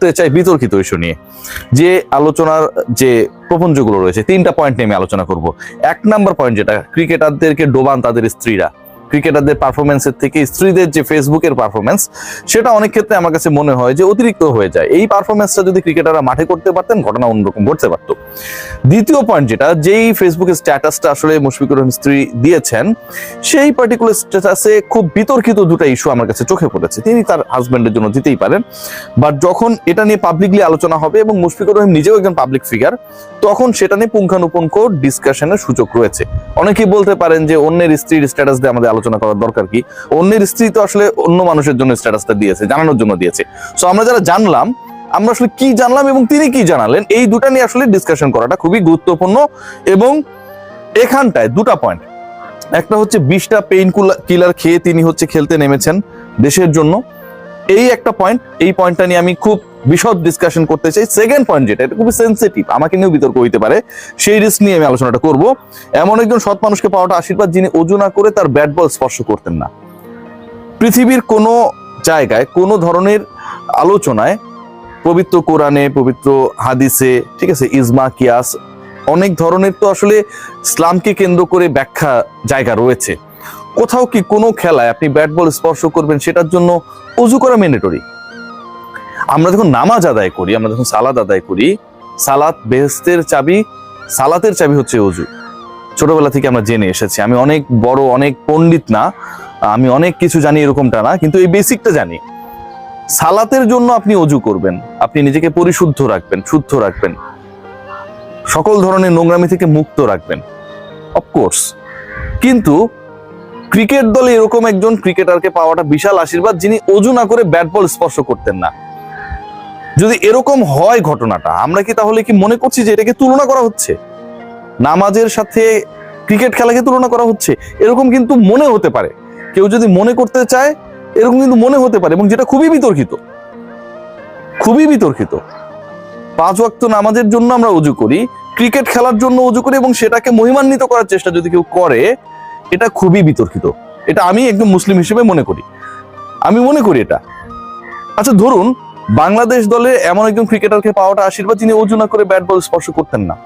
চাই বিতর্কিত ইস্যু নিয়ে। যে আলোচনার যে প্রপঞ্চগুলো রয়েছে, তিনটা পয়েন্ট নিয়ে আমি আলোচনা করব। এক নাম্বার পয়েন্ট যেটা ক্রিকেটারদেরকে ডোবান তাদের স্ত্রীরা। ক্রিকেটারদের পারফরমেন্সের থেকে, স্ত্রীদের যে ফেসবুকের পারফরমেন্স সেটা অনেক ক্ষেত্রে আমার কাছে মনে হয় যে অতিরিক্ত হয়ে যায়। এই পারফরমেন্সটা যদি ক্রিকেটাররা মাঠে করতে পারতেন, ঘটনা অন্যরকম ঘটতে পারতো। দ্বিতীয় পয়েন্ট যেটা, যেই ফেসবুকের স্ট্যাটাসটা আসলে মুশফিকুর রহিম স্ত্রী দিয়েছেন, সেই পার্টিকুলার স্ট্যাটাসে খুব বিতর্কিত দুটো ইস্যু আমার কাছে চোখে পড়েছে। তিনি তার হাজবেন্ডের জন্য দিতেই পারেন। বাট যখন এটা নিয়ে পাবলিকলি আলোচনা হবে এবং মুশফিকুর রহিম নিজেও একজন পাবলিক ফিগার তখন সেটা নিয়ে পুঙ্খানুপুঙ্খ ডিসকাশনের সুযোগ রয়েছে। অনেকেই বলতে পারেন যে অন্যের স্ত্রীর স্ট্যাটাস দিয়ে আমাদের আলোচনা করার দরকার কি? অন্যের স্ত্রী তো আসলে অন্য মানুষের জন্য স্ট্যাটাসটা দিয়েছে, জানানোর জন্য দিয়েছে। সো আমরা যারা জানলাম, আমরা আসলে কি জানলাম এবং তিনি কি জানালেন, এই দুটা নিয়ে আসলে ডিসকাশন করাটা খুবই গুরুত্বপূর্ণ এবং এখানটায় দুটা পয়েন্ট একটা হচ্ছে বিশটা পেইন কিলার খেয়ে তিনি হচ্ছে খেলতে নেমেছেন দেশের জন্য। এই একটা পয়েন্ট এই পয়েন্টটা নিয়ে আমি খুব বিশদ ডিসকাশন করতে চাই। সেকেন্ড পয়েন্ট যেটা, এটা খুবই সেন্সিটিভ আমাকে নিয়েও বিতর্ক হইতে পারে। সেই রিস্ক নিয়ে আমি আলোচনাটা করব। এমন একজন সৎ মানুষকে পাওয়াটা আশীর্বাদ যিনি অজু না করে তার ব্যাট বল স্পর্শ করতেন না। পৃথিবীর কোনো জায়গায়, কোনো ধরনের আলোচনায়, পবিত্র কোরআনে, পবিত্র হাদিসে, ঠিক আছে, ইজমা, কিয়াস, অনেক ধরনের তো আসলে ইসলামকে কেন্দ্র করে ব্যাখ্যা জায়গা রয়েছে। কোথাও কি কোনো খেলায় আপনি ব্যাট বল স্পর্শ করবেন সেটার জন্য অজু করা ম্যান্ডেটরি আমরা যখন নামাজ আদায় করি, আমরা যখন সালাদ আদায় করি, সালাত বেহেস্তের চাবি, সালাতের চাবি হচ্ছে অজু ছোটবেলা থেকে আমরা জেনে এসেছি, আমি অনেক বড়, অনেক পণ্ডিত না, আমি অনেক কিছু জানি এরকমটা না, কিন্তু এই বেসিকটা জানি। সালাতের জন্য আপনি অজু করবেন, আপনি নিজেকে পরিশুদ্ধ রাখবেন, শুদ্ধ রাখবেন। সকল ধরনের নোংরামি থেকে মুক্ত রাখবেন। অফকোর্স কিন্তু ক্রিকেট দলে এরকম একজন ক্রিকেটারকে পাওয়াটা বিশাল আশীর্বাদ, যিনি অজু না করে ব্যাট বল স্পর্শ করতেন না। যদি এরকম হয় ঘটনাটা, আমরা কি তাহলে কি মনে করছি যে এটাকে তুলনা করা হচ্ছে? নামাজের সাথে ক্রিকেট খেলাকে তুলনা করা হচ্ছে? এরকম কিন্তু মনে হতে পারে। কেউ যদি মনে করতে চায়, এরকম কিন্তু মনে হতে পারে, এবং যেটা খুবই বিতর্কিত খুবই বিতর্কিত। পাঁচ ওয়াক্ত নামাজের জন্য আমরা অজু করি, ক্রিকেট খেলার জন্য অজু করি, এবং সেটাকে মহিমান্বিত করার চেষ্টা যদি কেউ করে এটা খুবই বিতর্কিত। এটা আমি একদম মুসলিম হিসেবে মনে করি। আমি মনে করি এটা। আচ্ছা ধরুন বাংলাদেশ দলে এমন একজন ক্রিকেটারকে পাওয়াটা আশীর্বাদ যিনি অজু না করে ব্যাট বল স্পর্শ করতেন না।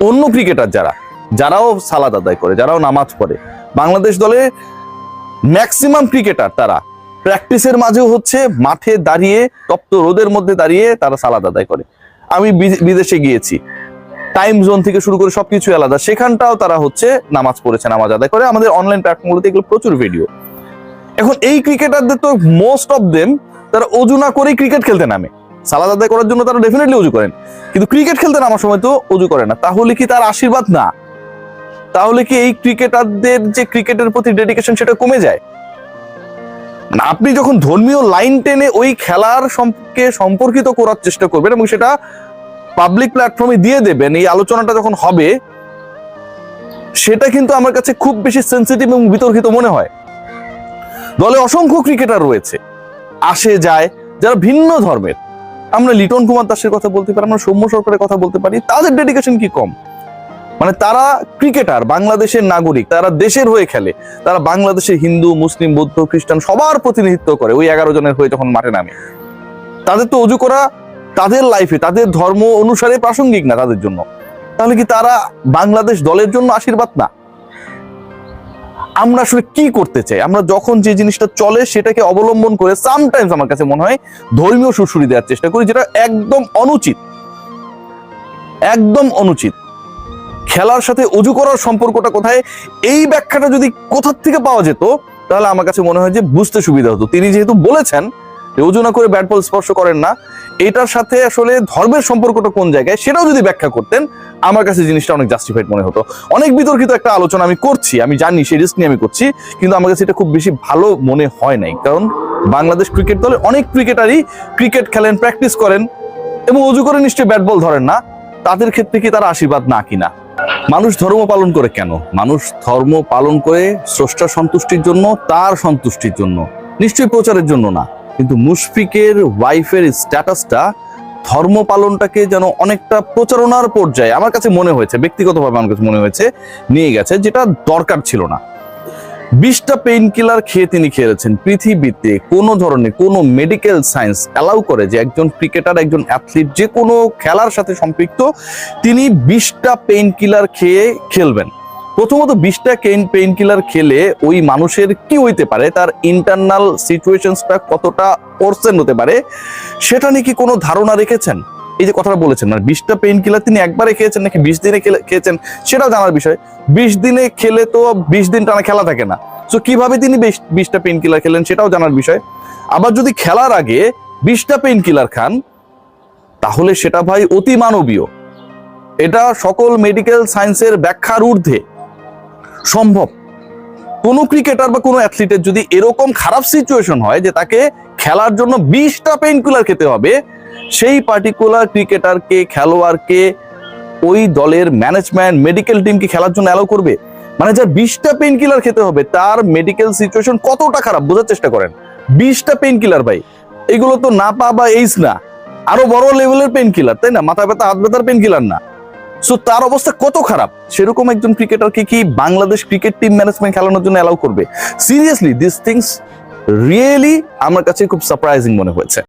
অন্য ক্রিকেটার যারা, যারাও সালাদ আদায় করে, যারাও নামাজ পড়ে। বাংলাদেশ দলে ম্যাক্সিমাম ক্রিকেটার তারা। প্র্যাকটিসের মাঝেও হচ্ছে মাঠে দাঁড়িয়ে, তপ্ত রোদের মধ্যে দাঁড়িয়ে তারা সালাদ আদায় করে। আমি বিদেশে গিয়েছি। টাইম জোন থেকে শুরু করে সবকিছু আলাদা। সেখানটাও তারা হচ্ছে নামাজ পড়েছে, নামাজ আদায় করে। আমাদের অনলাইন প্ল্যাটফর্মগুলোতে এগুলো প্রচুর ভিডিও এখন এই ক্রিকেটারদের তো মোস্ট অফ দেম তারা অজু না করেই ক্রিকেট খেলতে নামে। সালাদ আদায় করার জন্য তারা ডেফিনেটলি অজু করেন। কিন্তু ক্রিকেট খেলতে নামার সময় তো অজু করে না। তাহলে কি তার আশীর্বাদ? না। তাহলে কি এই ক্রিকেটারদের যে ক্রিকেটের প্রতি ডেডিকেশন সেটা কমে যায়? না আপনি যখন ধর্মীয় লাইন টেনে ওই খেলার সম্পর্কে সম্পর্কিত করার চেষ্টা করবেন এবং সেটা পাবলিক প্ল্যাটফর্মে দিয়ে দেবেন, এই আলোচনাটা যখন হবে, সেটা কিন্তু আমার কাছে খুব বেশি সেন্সিটিভ এবং বিতর্কিত মনে হয়। দলে অসংখ্য ক্রিকেটার রয়েছে। আসে, যায়, যারা ভিন্ন ধর্মের। আমরা লিটন কুমার দাসের কথা বলতে পারি, আমরা সৌম্য সরকারের কথা বলতে পারি, তাদের ডেডিকেশন কি কম? মানে তারা ক্রিকেটার বাংলাদেশের নাগরিক, তারা দেশের হয়ে খেলে, তারা বাংলাদেশের হিন্দু, মুসলিম, বৌদ্ধ, খ্রিস্টান সবার প্রতিনিধিত্ব করে, ওই এগারো জনের হয়ে যখন মাঠে নামে। তাদের তো অজু করা তাদের লাইফে তাদের ধর্ম অনুসারে প্রাসঙ্গিক না তাদের জন্য। তাহলে কি তারা বাংলাদেশ দলের জন্য আশীর্বাদ না? আমরা আসলে কি করতে চাই? আমরা যখন যে জিনিসটা চলে সেটাকে অবলম্বন করে সামটাইমস আমার কাছে মনে হয় ধর্মীয় সুরসুরি দেওয়ার চেষ্টা করি যেটা একদম অনুচিত। একদম অনুচিত। খেলার সাথে অজু করার সম্পর্কটা কোথায়? এই ব্যাখ্যাটা যদি কোথার থেকে পাওয়া যেত, তাহলে আমার কাছে মনে হয় যে বুঝতে সুবিধা হতো। তিনি যেহেতু বলেছেন যে অজু না করে ব্যাট বল স্পর্শ করেন না এটার সাথে আসলে ধর্মের সম্পর্কটা কোন জায়গায় সেটাও যদি ব্যাখ্যা করতেন, আমার কাছে জিনিসটা অনেক জাস্টিফাইড মনে হতো। অনেক বিতর্কিত একটা আলোচনা আমি করছি, আমি জানি সেই রিস্ক নিয়ে আমি করছি, কিন্তু আমার কাছে এটা খুব বেশি ভালো মনে হয় নাই। কারণ বাংলাদেশ ক্রিকেট দলে অনেক ক্রিকেটারই ক্রিকেট খেলেন প্র্যাকটিস করেন এবং অজু করে নিশ্চয়ই ব্যাট বল ধরেন না। তাদের ক্ষেত্রে কি তারা আশীর্বাদ না কিনা? মানুষ ধর্ম পালন করে কেন? মানুষ ধর্ম পালন করে স্রষ্টা সন্তুষ্টির জন্য, তার সন্তুষ্টির জন্য, নিশ্চয়ই প্রচারের জন্য না। কিন্তু মুশফিকের ওয়াইফের স্ট্যাটাসটা ধর্ম পালনটাকে যেন অনেকটা প্রচারণার পর্যায়ে আমার কাছে মনে হয়েছে, ব্যক্তিগতভাবে আমার কাছে মনে হয়েছে, নিয়ে গেছে, যেটা দরকার ছিল না। বিশটা পেইন কিলার খেয়ে তিনি খেলেছেন পৃথিবীতে। কোনো ধরনের কোনো মেডিকেল সায়েন্স অ্যালাউ করে যে একজন ক্রিকেটার একজন অ্যাথলিট যে কোনো খেলার সাথে সম্পৃক্ত, তিনি বিশটা পেইন কিলার খেয়ে খেলবেন। প্রথমত বিশটা কেইন পেইন কিলার খেলে ওই মানুষের কি হইতে পারে? তার ইন্টারনাল সিচুয়েশনসটা কতটা ওরসেন হতে পারে? সেটা নিয়ে কি কোনো ধারণা রেখেছেন? এই যে কথাটা বলেছেন মানে বিশটা পেইন কিলার তিনি একবারে খেয়েছেন নাকি বিশ দিনে খেয়েছেন সেটা জানার বিষয়। বিশ দিনে খেলে তো বিশ দিন টানা খেলা থাকে না। তো কীভাবে তিনি বিশ- বিশটা পেইন কিলার খেলেন সেটাও জানার বিষয়। আবার যদি খেলার আগে বিশটা পেইন কিলার খান, তাহলে সেটা ভাই অতি মানবীয়। এটা সকল মেডিকেল সায়েন্সের ব্যাখ্যার ঊর্ধ্বে। সম্ভব। কোনো ক্রিকেটার বা কোনো অ্যাথলিটের যদি এরকম খারাপ সিচুয়েশন হয় যে তাকে খেলার জন্য বিশটা পেইন কিলার খেতে হবে, সেই পার্টিকুলার ক্রিকেটারকে খেলোয়াড়কে ওই দলের ম্যানেজমেন্ট মেডিকেল টিমকে খেলার জন্য অ্যালাউ করবে? মানে যার বিশটা পেইন কিলার খেতে হবে, তার মেডিকেল সিচুয়েশন কতটা খারাপ বোঝার চেষ্টা করেন। বিশটা পেইন কিলার ভাই, এগুলো তো না পা বা এইস না। আরও বড় লেভেলের পেইন কিলার তাই না? মাথা ব্যথা, হাত ব্যথার পেইন কিলার না। সো তার অবস্থা কত খারাপ? সেরকম একজন ক্রিকেটারকে কি বাংলাদেশ ক্রিকেট টিম ম্যানেজমেন্ট খেলানোর জন্য অ্যালাউ করবে? সিরিয়াসলি দিস থিংস রিয়েলি আমার কাছে খুব সারপ্রাইজিং মনে হয়েছে।